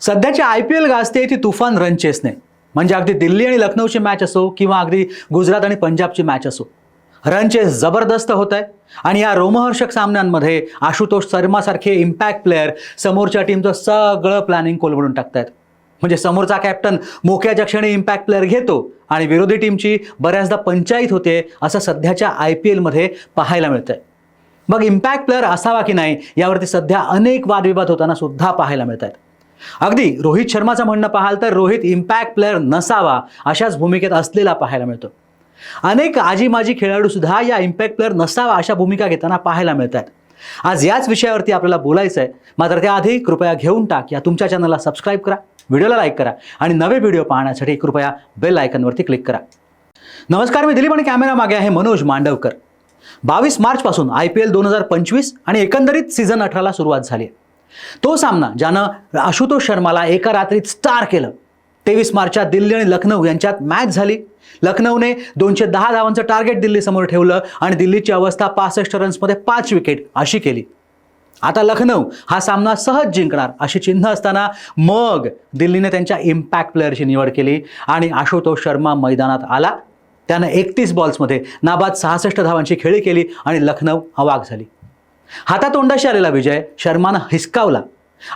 सध्याची I P L गाजते ती तुफान रनचेसने म्हणजे अगदी दिल्ली आणि लखनौची मॅच असो किंवा अगदी गुजरात आणि पंजाबची मॅच असो. रनचेस जबरदस्त होत आहे आणि या रोमहर्षक सामन्यांमध्ये आशुतोष शर्मासारखे इम्पॅक्ट प्लेअर समोरच्या टीमचं सगळं प्लॅनिंग कोलमडून टाकतायत. म्हणजे समोरचा कॅप्टन मोक्याच्या क्षणी इम्पॅक्ट प्लेअर घेतो आणि विरोधी टीमची बऱ्याचदा पंचायत होते असं सध्याच्या आय पी एलमध्ये पाहायला मिळतंय. मग इम्पॅक्ट प्लेअर असावा की नाही यावरती सध्या अनेक वादविवाद होताना सुद्धा पाहायला मिळत आहेत अगदी रोहित शर्माचं म्हणणं पाहाल तर रोहित इम्पॅक्ट प्लेअर नसावा अशाच भूमिकेत असलेला पाहायला मिळतो. अनेक आजी माजी खेळाडू सुद्धा या इम्पॅक्ट प्लेअर नसावा अशा भूमिका घेताना पाहायला मिळतात. आज याच विषयावरती आपल्याला बोलायचं आहे मात्र त्याआधी कृपया घेऊन टाक. या तुमच्या चॅनलला सबस्क्राईब करा व्हिडिओला लाईक करा आणि नवे व्हिडिओ पाहण्यासाठी कृपया बेल आयकनवरती क्लिक करा. नमस्कार मी दिलीप आणि कॅमेरा मागे आहे मनोज मांडवकर. बावीस मार्चपासून आय पी एल दोन हजार पंचवीस आणि एकंदरीत सीझन अठराला सुरुवात झाली आहे. तो सामना ज्यानं आशुतोष शर्माला एका रात्रीत स्टार केलं. तेवीस मार्चच्या दिल्ली आणि लखनौ यांच्यात मॅच झाली. लखनौने दोनशे दहा धावांचं टार्गेट दिल्लीसमोर ठेवलं आणि दिल्लीची अवस्था पासष्ट रन्समध्ये पाच विकेट अशी केली. आता लखनौ हा सामना सहज जिंकणार अशी चिन्ह असताना मग दिल्लीने त्यांच्या इम्पॅक्ट प्लेअरची निवड केली आणि आशुतोष शर्मा मैदानात आला. त्यानं एकतीस बॉल्समध्ये नाबाद सहासष्ट धावांची खेळी केली आणि लखनौ अवाक झाली. हातातोंडाशी आलेला विजय शर्मानं हिसकावला.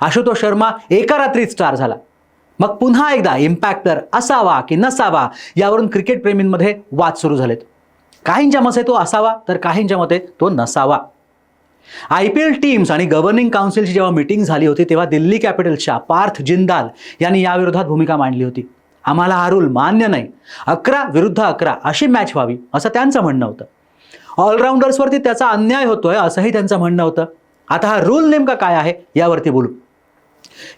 आशुतोष शर्मा एका रात्रीत स्टार झाला. मग पुन्हा एकदा इम्पॅक्टर असावा की नसावा यावरून क्रिकेट प्रेमींमध्ये वाद सुरू झालेत. काहींच्या मते तो असावा तर काहींच्या मते तो नसावा. आय पी एल टीम्स आणि गव्हर्निंग काउन्सिलची जेव्हा मिटिंग झाली होती तेव्हा दिल्ली कॅपिटल्सच्या पार्थ जिंदाल यांनी याविरोधात भूमिका मांडली होती. आम्हाला हा रूल मान्य नाही. अकरा विरुद्ध अकरा अशी मॅच व्हावी असं त्यांचं म्हणणं होतं. ऑलराऊंडर्सवरती त्याचा अन्याय होतोय असंही त्यांचं म्हणणं होतं. आता हा रूल नेमका काय आहे यावरती बोलू.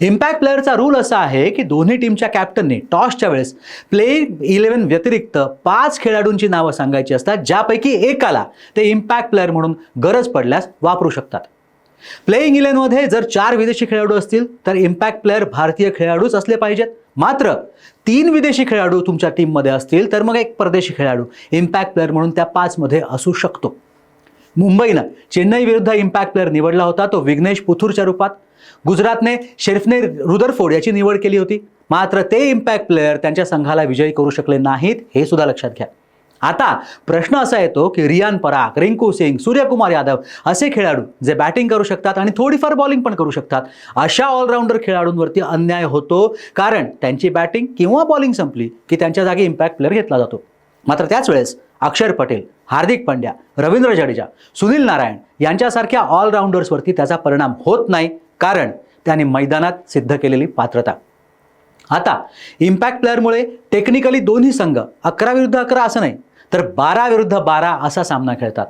इम्पॅक्ट प्लेअरचा रूल असा आहे की दोन्ही टीमच्या कॅप्टनने टॉसच्या वेळेस प्ले इलेव्हन व्यतिरिक्त पाच खेळाडूंची नावं सांगायची असतात ज्यापैकी एकाला ते इम्पॅक्ट प्लेअर म्हणून गरज पडल्यास वापरू शकतात. प्लेईंग इलेव्हनमध्ये जर चार विदेशी खेळाडू असतील तर इम्पॅक्ट प्लेअर भारतीय खेळाडूच असले पाहिजेत. मात्र तीन विदेशी खेळाडू तुमच्या टीममध्ये असतील तर मग एक परदेशी खेळाडू इम्पॅक्ट प्लेअर म्हणून त्या पाचमध्ये असू शकतो. मुंबईनं चेन्नई विरुद्ध इम्पॅक्ट प्लेअर निवडला होता तो विघ्नेश पुथूरच्या रूपात. गुजरातने शेरफने रुदरफोर्ड याची निवड केली होती. मात्र ते इम्पॅक्ट प्लेअर त्यांच्या संघाला विजयी करू शकले नाहीत हे सुद्धा लक्षात घ्या. आता प्रश्न असा येतो की रियान पराग रिंकू सिंग सूर्यकुमार यादव असे खेळाडू जे बॅटिंग करू शकतात आणि थोडीफार बॉलिंग पण करू शकतात. अशा ऑलराऊंडर खेळाडूंवरती अन्याय होतो कारण त्यांची बॅटिंग किंवा बॉलिंग संपली की त्यांच्या जागी इम्पॅक्ट प्लेअर घेतला जातो. मात्र त्याच वेळेस अक्षर पटेल हार्दिक पंड्या रवींद्र जडेजा सुनील नारायण यांच्यासारख्या ऑलराऊंडर्सवरती त्याचा परिणाम होत नाही कारण त्याने मैदानात सिद्ध केलेली पात्रता. आता इम्पॅक्ट प्लेअरमुळे टेक्निकली दोन्ही संघ अकरा विरुद्ध अकरा असं नाही तर बारा विरुद्ध बारा असा सामना खेळतात.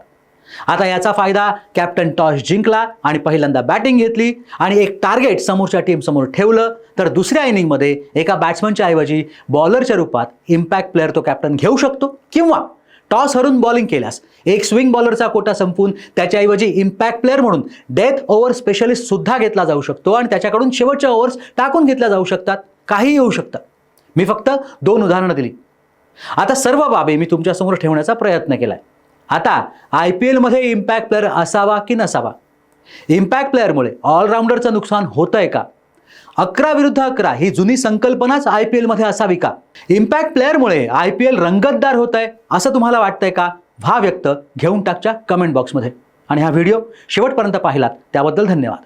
आता याचा फायदा कॅप्टन टॉस जिंकला आणि पहिल्यांदा बॅटिंग घेतली आणि एक टार्गेट समोरच्या टीमसमोर ठेवलं तर दुसऱ्या इनिंगमध्ये एका बॅट्समनच्या ऐवजी बॉलरच्या रूपात इम्पॅक्ट प्लेअर तो कॅप्टन घेऊ शकतो किंवा टॉस हरून बॉलिंग केल्यास एक स्विंग बॉलरचा कोटा संपून त्याच्याऐवजी इम्पॅक्ट प्लेअर म्हणून डेथ ओव्हर स्पेशलिस्ट सुद्धा घेतला जाऊ शकतो आणि त्याच्याकडून शेवटच्या ओव्हर्स टाकून घेतल्या जाऊ शकतात. काहीही येऊ शकतं. मी फक्त दोन उदाहरणं दिली. आता सर्व बाबी मी तुमच्यासमोर ठेवण्याचा प्रयत्न केला आहे आता आय पी एलमध्ये इम्पॅक्ट प्लेअर असावा की नसावा? इम्पॅक्ट प्लेअरमुळे ऑलराऊंडरचं नुकसान होतंय का? अकरा विरुद्ध अकरा ही जुनी संकल्पनाच आय पी एलमध्ये असावी का? इम्पॅक्ट प्लेअरमुळे आय पी एल रंगतदार होत आहे असं तुम्हाला वाटतंय का? व्हा व्यक्त घेऊन टाकच्या कमेंट बॉक्समध्ये आणि हा व्हिडिओ शेवटपर्यंत पाहिलात. त्याबद्दल धन्यवाद.